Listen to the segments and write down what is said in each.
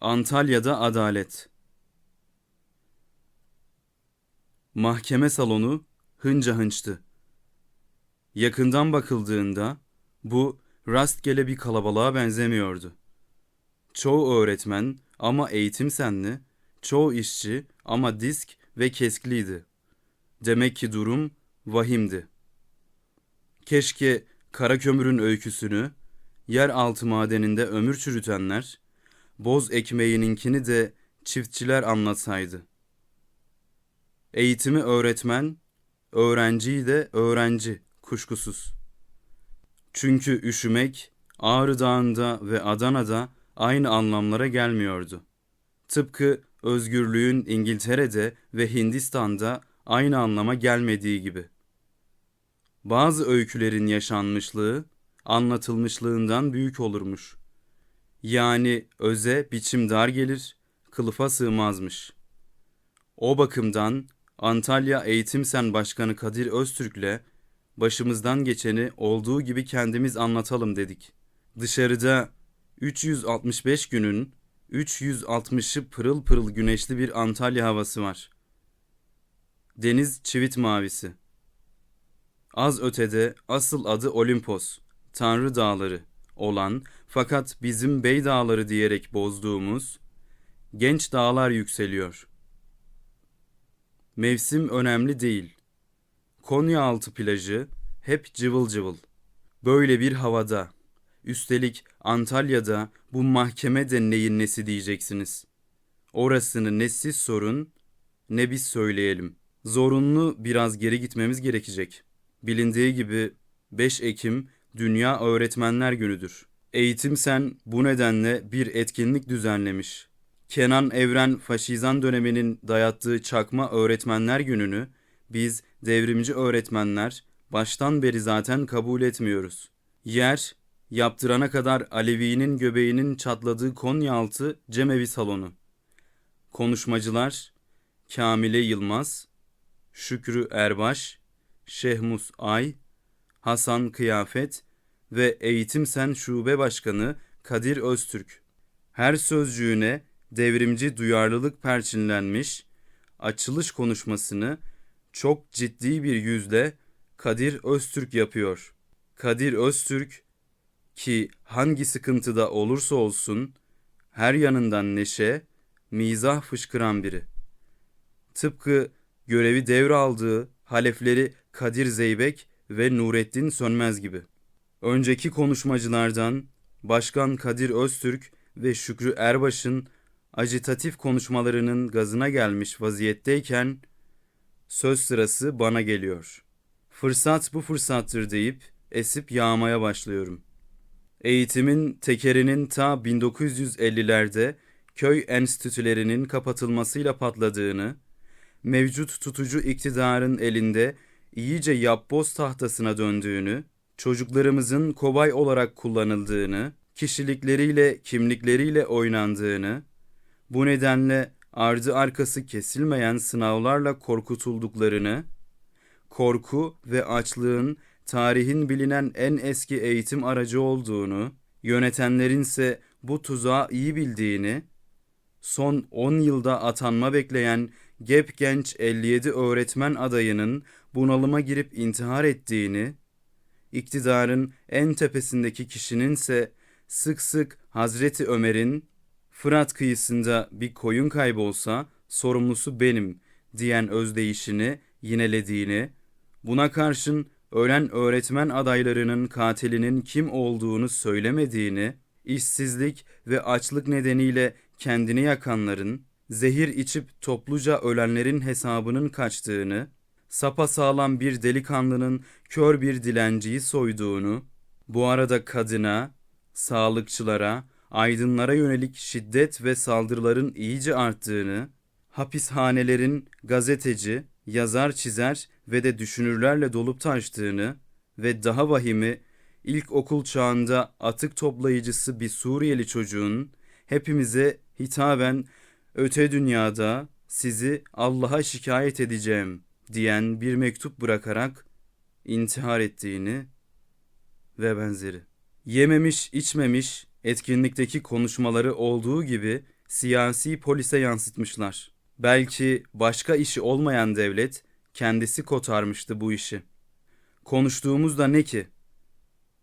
Antalya'da adalet. Mahkeme salonu hınca hınçtı. Yakından bakıldığında bu rastgele bir kalabalığa benzemiyordu. Çoğu öğretmen ama eğitim senli, çoğu işçi ama disk ve keskliydi. Demek ki durum vahimdi. Keşke kara kömürün öyküsünü, yeraltı madeninde ömür çürütenler, boz ekmeğininkini de çiftçiler anlatsaydı. Eğitimi öğretmen, öğrenciyi de öğrenci kuşkusuz. Çünkü üşümek Ağrı Dağı'nda ve Adana'da aynı anlamlara gelmiyordu. Tıpkı özgürlüğün İngiltere'de ve Hindistan'da aynı anlama gelmediği gibi. Bazı öykülerin yaşanmışlığı anlatılmışlığından büyük olurmuş. Yani öze biçim dar gelir, kılıfa sığmazmış. O bakımdan Antalya Eğitim Sen Başkanı Kadir Öztürk'le başımızdan geçeni olduğu gibi kendimiz anlatalım dedik. Dışarıda 365 günün 360'ı pırıl pırıl güneşli bir Antalya havası var. Deniz çivit mavisi. Az ötede asıl adı Olimpos, Tanrı Dağları olan fakat bizim Bey Dağları diyerek bozduğumuz genç dağlar yükseliyor. Mevsim önemli değil. Konyaaltı plajı hep cıvıl cıvıl. Böyle bir havada, üstelik Antalya'da bu mahkeme de neyin nesi diyeceksiniz. Orasını ne siz sorun ne biz söyleyelim. Zorunlu biraz geri gitmemiz gerekecek. Bilindiği gibi 5 Ekim Dünya Öğretmenler Günü'dür. Eğitim Sen bu nedenle bir etkinlik düzenlemiş. Kenan Evren faşizan döneminin dayattığı çakma öğretmenler gününü biz devrimci öğretmenler baştan beri zaten kabul etmiyoruz. Yer, yaptırana kadar Alevi'nin göbeğinin çatladığı Konyaaltı Cemevi Salonu. Konuşmacılar Kamile Yılmaz, Şükrü Erbaş, Şehmus Ay, Hasan Kıyafet ve Eğitim Sen Şube Başkanı Kadir Öztürk. Her sözcüğüne devrimci duyarlılık perçinlenmiş, açılış konuşmasını çok ciddi bir yüzle Kadir Öztürk yapıyor. Kadir Öztürk ki hangi sıkıntıda olursa olsun her yanından neşe, mizah fışkıran biri. Tıpkı görevi devraldığı halefleri Kadir Zeybek ve Nurettin Sönmez gibi. Önceki konuşmacılardan Başkan Kadir Öztürk ve Şükrü Erbaş'ın ajitatif konuşmalarının gazına gelmiş vaziyetteyken söz sırası bana geliyor. Fırsat bu fırsattır deyip esip yağmaya başlıyorum. Eğitimin tekerinin ta 1950'lerde köy enstitülerinin kapatılmasıyla patladığını, mevcut tutucu iktidarın elinde iyice yapboz tahtasına döndüğünü, çocuklarımızın kobay olarak kullanıldığını, kişilikleriyle, kimlikleriyle oynandığını, bu nedenle ardı arkası kesilmeyen sınavlarla korkutulduklarını, korku ve açlığın tarihin bilinen en eski eğitim aracı olduğunu, yönetenlerinse bu tuzağı iyi bildiğini, son 10 yılda atanma bekleyen gep genç 57 öğretmen adayının bunalıma girip intihar ettiğini, iktidarın en tepesindeki kişininse sık sık Hazreti Ömer'in Fırat kıyısında bir koyun kaybolsa sorumlusu benim diyen özdeyişini yinelediğini, buna karşın ölen öğretmen adaylarının katilinin kim olduğunu söylemediğini, işsizlik ve açlık nedeniyle kendini yakanların, zehir içip topluca ölenlerin hesabının kaçtığını, sapasağlam bir delikanlının kör bir dilenciyi soyduğunu, bu arada kadına, sağlıkçılara, aydınlara yönelik şiddet ve saldırıların iyice arttığını, hapishanelerin gazeteci, yazar çizer ve de düşünürlerle dolup taştığını ve daha vahimi ilkokul çağında atık toplayıcısı bir Suriyeli çocuğun hepimize hitaben öte dünyada sizi Allah'a şikayet edeceğim diyen bir mektup bırakarak intihar ettiğini ve benzeri. Yememiş, içmemiş, etkinlikteki konuşmaları olduğu gibi siyasi polise yansıtmışlar. Belki başka işi olmayan devlet kendisi kotarmıştı bu işi. Konuştuğumuz da ne ki?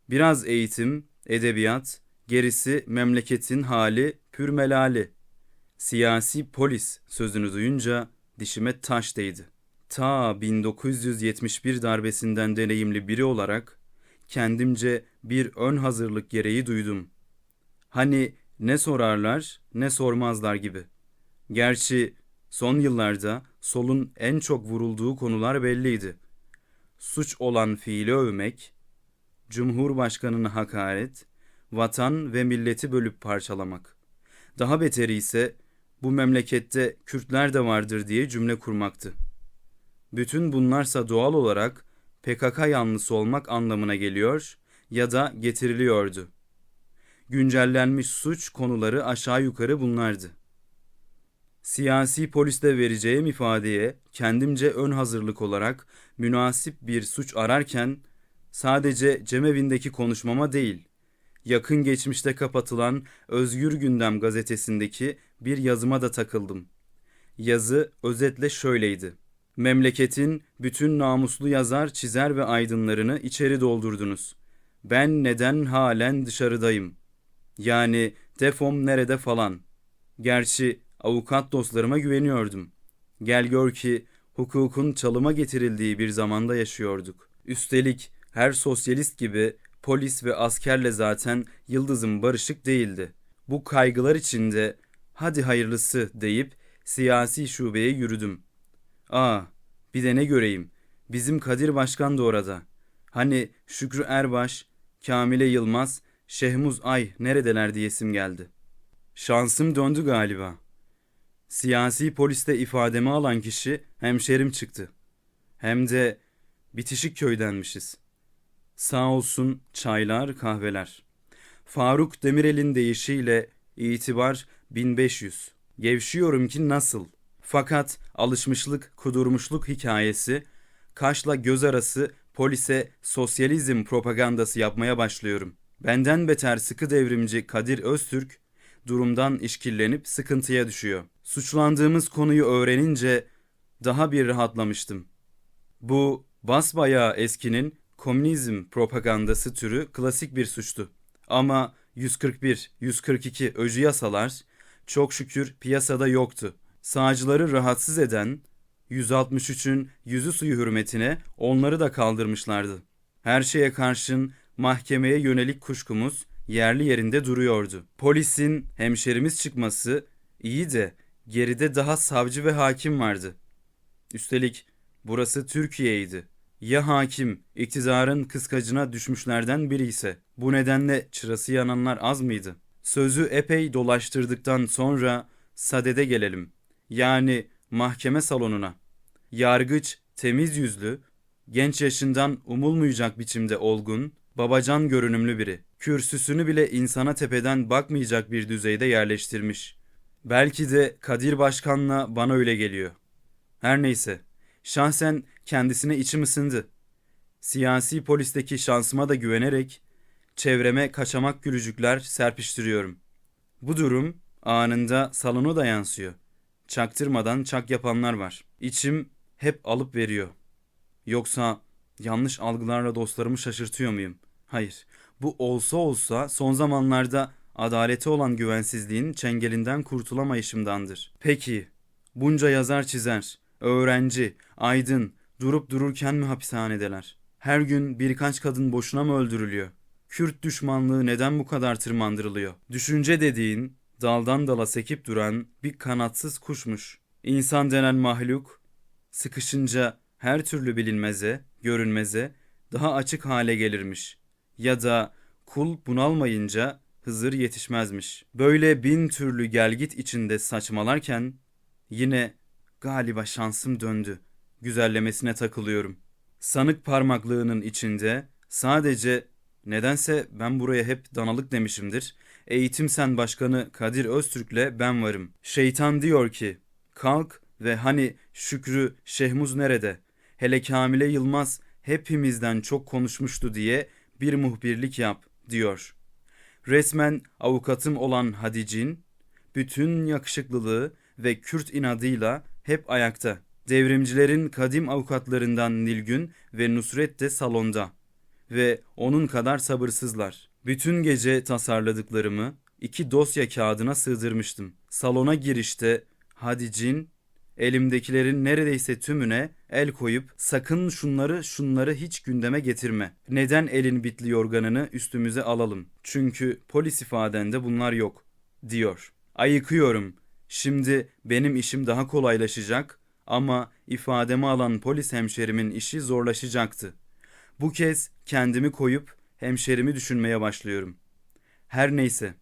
Biraz eğitim, edebiyat, gerisi memleketin hali pürmelali. Siyasi polis sözünü duyunca dişime taş değdi. Ta 1971 darbesinden deneyimli biri olarak kendimce bir ön hazırlık gereği duydum. Hani ne sorarlar ne sormazlar gibi. Gerçi son yıllarda solun en çok vurulduğu konular belliydi. Suç olan fiili övmek, Cumhurbaşkanına hakaret, vatan ve milleti bölüp parçalamak. Daha beteri ise bu memlekette Kürtler de vardır diye cümle kurmaktı. Bütün bunlarsa doğal olarak PKK yanlısı olmak anlamına geliyor ya da getiriliyordu. Güncellenmiş suç konuları aşağı yukarı bunlardı. Siyasi poliste vereceğim ifadeye kendimce ön hazırlık olarak münasip bir suç ararken sadece cemevindeki konuşmama değil, yakın geçmişte kapatılan Özgür Gündem gazetesindeki bir yazıma da takıldım. Yazı özetle şöyleydi. Memleketin bütün namuslu yazar, çizer ve aydınlarını içeri doldurdunuz. Ben neden halen dışarıdayım? Yani defom nerede falan. Gerçi avukat dostlarıma güveniyordum. Gel gör ki hukukun çalıma getirildiği bir zamanda yaşıyorduk. Üstelik her sosyalist gibi polis ve askerle zaten Yıldız'ın barışık değildi. Bu kaygılar içinde hadi hayırlısı deyip siyasi şubeye yürüdüm. Aa bir de ne göreyim bizim Kadir Başkan da orada. Hani Şükrü Erbaş, Kamile Yılmaz, Şehmuz Ay neredeler diyesim geldi. Şansım döndü galiba. Siyasi poliste ifademi alan kişi hemşerim çıktı. Hem de bitişik köydenmişiz. Sağ olsun çaylar, kahveler. Faruk Demirel'in deyişiyle itibar 1500. Gevşiyorum ki nasıl? Fakat alışmışlık, kudurmuşluk hikayesi, kaşla göz arası polise sosyalizm propagandası yapmaya başlıyorum. Benden beter sıkı devrimci Kadir Öztürk durumdan işkillenip sıkıntıya düşüyor. Suçlandığımız konuyu öğrenince daha bir rahatlamıştım. Bu basbayağı eskinin komünizm propagandası türü klasik bir suçtu. Ama 141, 142 öcü yasalar çok şükür piyasada yoktu. Sağcıları rahatsız eden 163'ün yüzü suyu hürmetine onları da kaldırmışlardı. Her şeye karşın mahkemeye yönelik kuşkumuz yerli yerinde duruyordu. Polisin hemşerimiz çıkması iyi de geride daha savcı ve hakim vardı. Üstelik burası Türkiye'ydi. Ya hakim iktidarın kıskacına düşmüşlerden biri ise bu nedenle çırası yananlar az mıydı? Sözü epey dolaştırdıktan sonra sadede gelelim. Yani mahkeme salonuna. Yargıç temiz yüzlü, genç yaşından umulmayacak biçimde olgun, babacan görünümlü biri. Kürsüsünü bile insana tepeden bakmayacak bir düzeyde yerleştirmiş. Belki de Kadir Başkan'la bana öyle geliyor. Her neyse, şahsen kendisine içim ısındı. Siyasi polisteki şansıma da güvenerek çevreme kaçamak gülücükler serpiştiriyorum. Bu durum anında salona da yansıyor. Çaktırmadan çak yapanlar var. İçim hep alıp veriyor. Yoksa yanlış algılarla dostlarımı şaşırtıyor muyum? Hayır. Bu olsa olsa son zamanlarda adalete olan güvensizliğin çengelinden kurtulamayışımdandır. Peki, bunca yazar çizer, öğrenci, aydın durup dururken mi hapishanedeler? Her gün birkaç kadın boşuna mı öldürülüyor? Kürt düşmanlığı neden bu kadar tırmandırılıyor? Düşünce dediğin daldan dala sekip duran bir kanatsız kuşmuş. İnsan denen mahluk sıkışınca her türlü bilinmeze, görünmeze daha açık hale gelirmiş. Ya da kul bunalmayınca Hızır yetişmezmiş. Böyle bin türlü gelgit içinde saçmalarken yine galiba şansım döndü. Güzellemesine takılıyorum. Sanık parmaklığının içinde sadece nedense ben buraya hep danalık demişimdir. Eğitim Sen Başkanı Kadir Öztürk'le ben varım. Şeytan diyor ki kalk ve hani Şükrü Şehmuz nerede? Hele Kamile Yılmaz hepimizden çok konuşmuştu diye bir muhbirlik yap diyor. Resmen avukatım olan Hadic'in bütün yakışıklılığı ve Kürt inadıyla hep ayakta. Devrimcilerin kadim avukatlarından Nilgün ve Nusret de salonda ve onun kadar sabırsızlar. Bütün gece tasarladıklarımı iki dosya kağıdına sığdırmıştım. Salona girişte hadi cin elimdekilerin neredeyse tümüne el koyup sakın şunları şunları hiç gündeme getirme. Neden elin bitli yorganını üstümüze alalım? Çünkü polis ifadende bunlar yok diyor. Ayıkıyorum. Şimdi benim işim daha kolaylaşacak ama ifademi alan polis hemşerimin işi zorlaşacaktı. Bu kez kendimi koyup hemşerimi düşünmeye başlıyorum. Her neyse.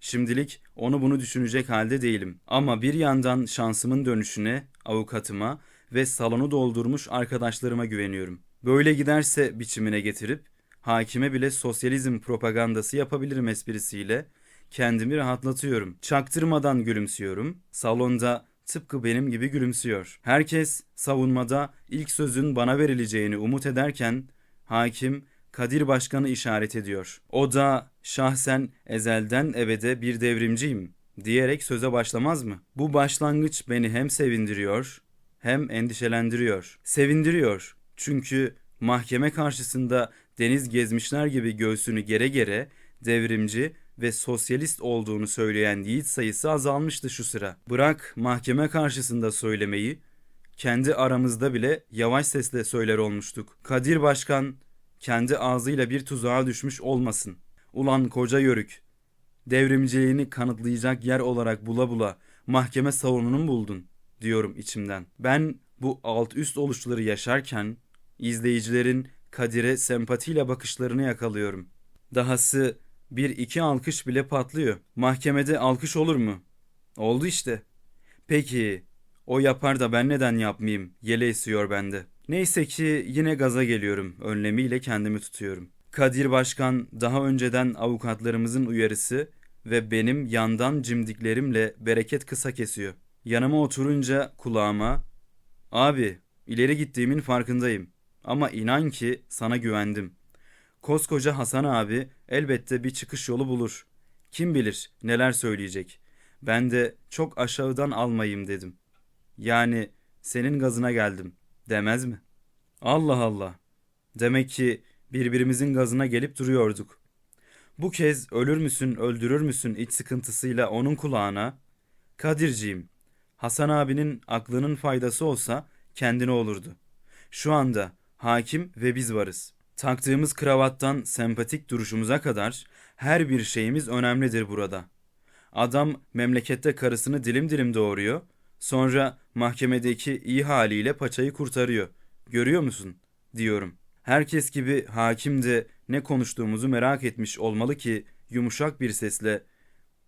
Şimdilik onu bunu düşünecek halde değilim. Ama bir yandan şansımın dönüşüne, avukatıma ve salonu doldurmuş arkadaşlarıma güveniyorum. Böyle giderse biçimine getirip hakime bile sosyalizm propagandası yapabilirim esprisiyle kendimi rahatlatıyorum. Çaktırmadan gülümsüyorum. Salonda tıpkı benim gibi gülümsüyor. Herkes savunmada ilk sözün bana verileceğini umut ederken hakim Kadir Başkan'ı işaret ediyor. O da şahsen ezelden ebede bir devrimciyim diyerek söze başlamaz mı? Bu başlangıç beni hem sevindiriyor hem endişelendiriyor. Sevindiriyor çünkü mahkeme karşısında deniz gezmişler gibi göğsünü gere gere devrimci ve sosyalist olduğunu söyleyen yiğit sayısı azalmıştı şu sıra. Bırak mahkeme karşısında söylemeyi, kendi aramızda bile yavaş sesle söyler olmuştuk. Kadir Başkan kendi ağzıyla bir tuzağa düşmüş olmasın. Ulan koca yörük, devrimciliğini kanıtlayacak yer olarak bula bula mahkeme salonunu mu buldun diyorum içimden. Ben bu alt üst oluşları yaşarken izleyicilerin Kadir'e sempatiyle bakışlarını yakalıyorum. Dahası bir iki alkış bile patlıyor. Mahkemede alkış olur mu? Oldu işte. Peki o yapar da ben neden yapmayayım? Yele esiyor bende. Neyse ki yine gaza geliyorum. Önlemiyle kendimi tutuyorum. Kadir Başkan daha önceden avukatlarımızın uyarısı ve benim yandan cimdiklerimle bereket kısa kesiyor. Yanıma oturunca kulağıma "Abi, ileri gittiğimin farkındayım ama inan ki sana güvendim. Koskoca Hasan abi elbette bir çıkış yolu bulur. Kim bilir neler söyleyecek. Ben de çok aşağıdan almayayım dedim. Yani senin gazına geldim demez mi? Allah Allah. Demek ki birbirimizin gazına gelip duruyorduk. Bu kez ölür müsün öldürür müsün iç sıkıntısıyla onun kulağına Kadirciğim Hasan abinin aklının faydası olsa kendine olurdu. Şu anda hakim ve biz varız. Taktığımız kravattan sempatik duruşumuza kadar her bir şeyimiz önemlidir burada. Adam memlekette karısını dilim dilim doğuruyor, sonra mahkemedeki iyi haliyle paçayı kurtarıyor. Görüyor musun? diyorum. Herkes gibi hakim de ne konuştuğumuzu merak etmiş olmalı ki yumuşak bir sesle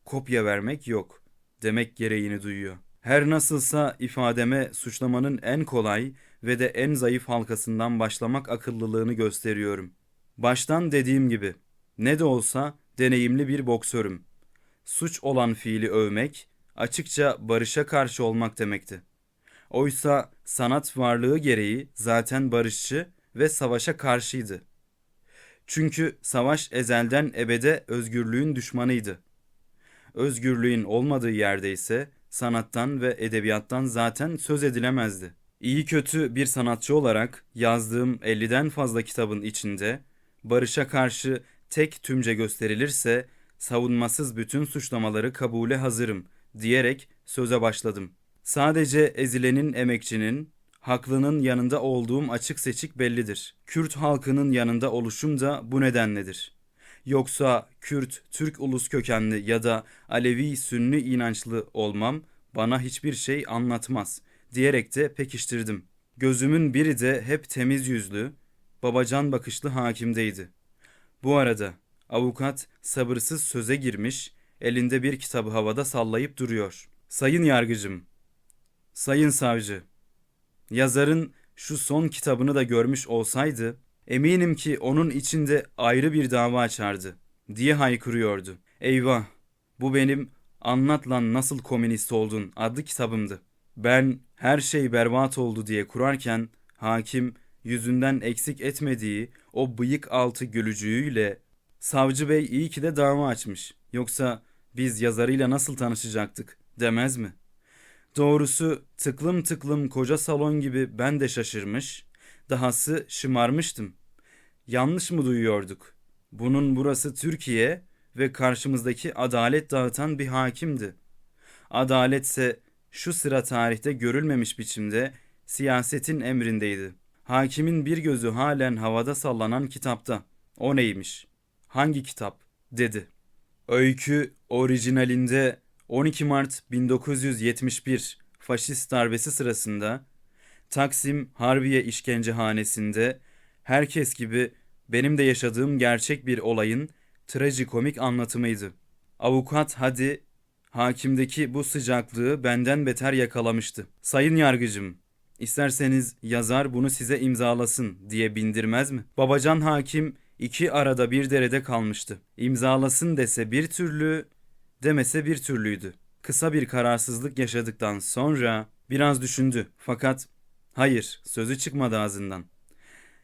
kopya vermek yok demek gereğini duyuyor. Her nasılsa ifademe suçlamanın en kolay ve de en zayıf halkasından başlamak akıllılığını gösteriyorum. Baştan dediğim gibi ne de olsa deneyimli bir boksörüm. Suç olan fiili övmek açıkça barışa karşı olmak demekti. Oysa sanat varlığı gereği zaten barışçı ve savaşa karşıydı. Çünkü savaş ezelden ebede özgürlüğün düşmanıydı. Özgürlüğün olmadığı yerde ise sanattan ve edebiyattan zaten söz edilemezdi. İyi kötü bir sanatçı olarak yazdığım 50'den fazla kitabın içinde barışa karşı tek tümce gösterilirse savunmasız bütün suçlamaları kabule hazırım diyerek söze başladım. Sadece ezilenin emekçinin, haklının yanında olduğum açık seçik bellidir. Kürt halkının yanında oluşum da bu nedenledir. Yoksa Kürt, Türk ulus kökenli ya da Alevi, Sünni inançlı olmam bana hiçbir şey anlatmaz diyerek de pekiştirdim. Gözümün biri de hep temiz yüzlü, babacan bakışlı hakimdeydi. Bu arada avukat sabırsız söze girmiş, elinde bir kitabı havada sallayıp duruyor. Sayın yargıcım, sayın savcı, yazarın şu son kitabını da görmüş olsaydı, eminim ki onun içinde ayrı bir dava açardı, diye haykırıyordu. Eyvah, bu benim Anlat lan nasıl komünist oldun adlı kitabımdı. Ben her şey berbat oldu diye kurarken hakim yüzünden eksik etmediği o bıyık altı gülücüğüyle savcı bey iyi ki de dava açmış. Yoksa biz yazarıyla nasıl tanışacaktık demez mi? Doğrusu tıklım tıklım koca salon gibi ben de şaşırmış, dahası şımarmıştım. Yanlış mı duyuyorduk? Bunun burası Türkiye ve karşımızdaki adalet dağıtan bir hakimdi. Adaletse şu sıra tarihte görülmemiş biçimde siyasetin emrindeydi. Hakimin bir gözü halen havada sallanan kitapta. O neymiş? Hangi kitap? dedi. Öykü orijinalinde 12 Mart 1971 faşist darbesi sırasında Taksim Harbiye işkencehanesinde herkes gibi benim de yaşadığım gerçek bir olayın trajikomik anlatımıydı. Avukat Hadi hakimdeki bu sıcaklığı benden beter yakalamıştı. Sayın yargıcım, isterseniz yazar bunu size imzalasın diye bindirmez mi? Babacan hakim iki arada bir derede kalmıştı. İmzalasın dese bir türlü, demese bir türlüydü. Kısa bir kararsızlık yaşadıktan sonra biraz düşündü fakat hayır sözü çıkmadı ağzından.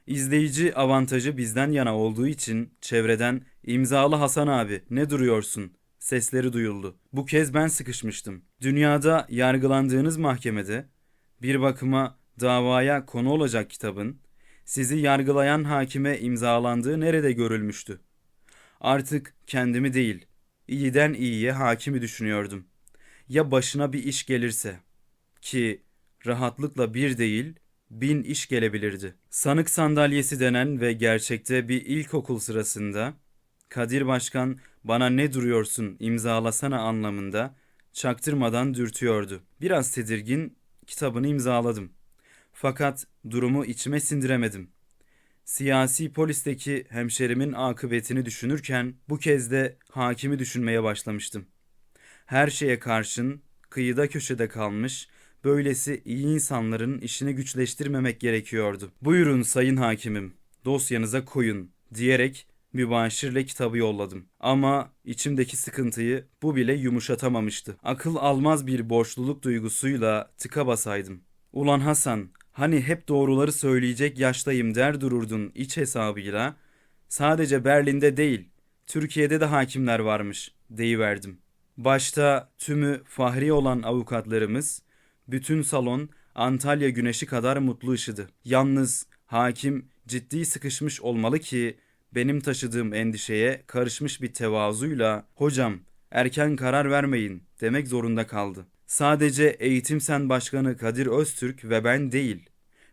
İzleyici avantajı bizden yana olduğu için çevreden imzalı Hasan abi ne duruyorsun sesleri duyuldu. Bu kez ben sıkışmıştım. Dünyada yargılandığınız mahkemede bir bakıma davaya konu olacak kitabın sizi yargılayan hakime imzalandığı nerede görülmüştü? Artık kendimi değil, iyiden iyiye hakimi düşünüyordum. Ya başına bir iş gelirse ki rahatlıkla bir değil bin iş gelebilirdi. Sanık sandalyesi denen ve gerçekte bir ilkokul sırasında Kadir Başkan bana ne duruyorsun imzalasana anlamında çaktırmadan dürtüyordu. Biraz tedirgin kitabını imzaladım. Fakat durumu içime sindiremedim. Siyasi polisteki hemşerimin akıbetini düşünürken bu kez de hakimi düşünmeye başlamıştım. Her şeye karşın kıyıda köşede kalmış böylesi iyi insanların işini güçleştirmemek gerekiyordu. Buyurun sayın hakimim dosyanıza koyun diyerek mübaşirle kitabı yolladım. Ama içimdeki sıkıntıyı bu bile yumuşatamamıştı. Akıl almaz bir borçluluk duygusuyla tıka basaydım. Ulan Hasan, hani hep doğruları söyleyecek yaştayım der dururdun iç hesabıyla. Sadece Berlin'de değil, Türkiye'de de hakimler varmış deyiverdim. Başta tümü fahri olan avukatlarımız, bütün salon Antalya güneşi kadar mutlu ışıdı. Yalnız hakim ciddi sıkışmış olmalı ki benim taşıdığım endişeye karışmış bir tevazuyla hocam erken karar vermeyin demek zorunda kaldı. Sadece Eğitim Sen Başkanı Kadir Öztürk ve ben değil.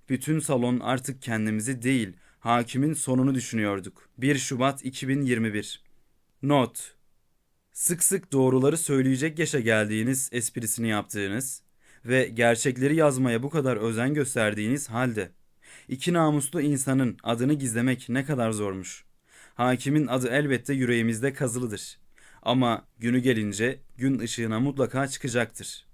Bütün salon artık kendimizi değil, hakimin sonunu düşünüyorduk. 1 Şubat 2021 Not Sık sık doğruları söyleyecek yaşa geldiğiniz esprisini yaptığınız ve gerçekleri yazmaya bu kadar özen gösterdiğiniz halde iki namuslu insanın adını gizlemek ne kadar zormuş. Hakimin adı elbette yüreğimizde kazılıdır. Ama günü gelince gün ışığına mutlaka çıkacaktır.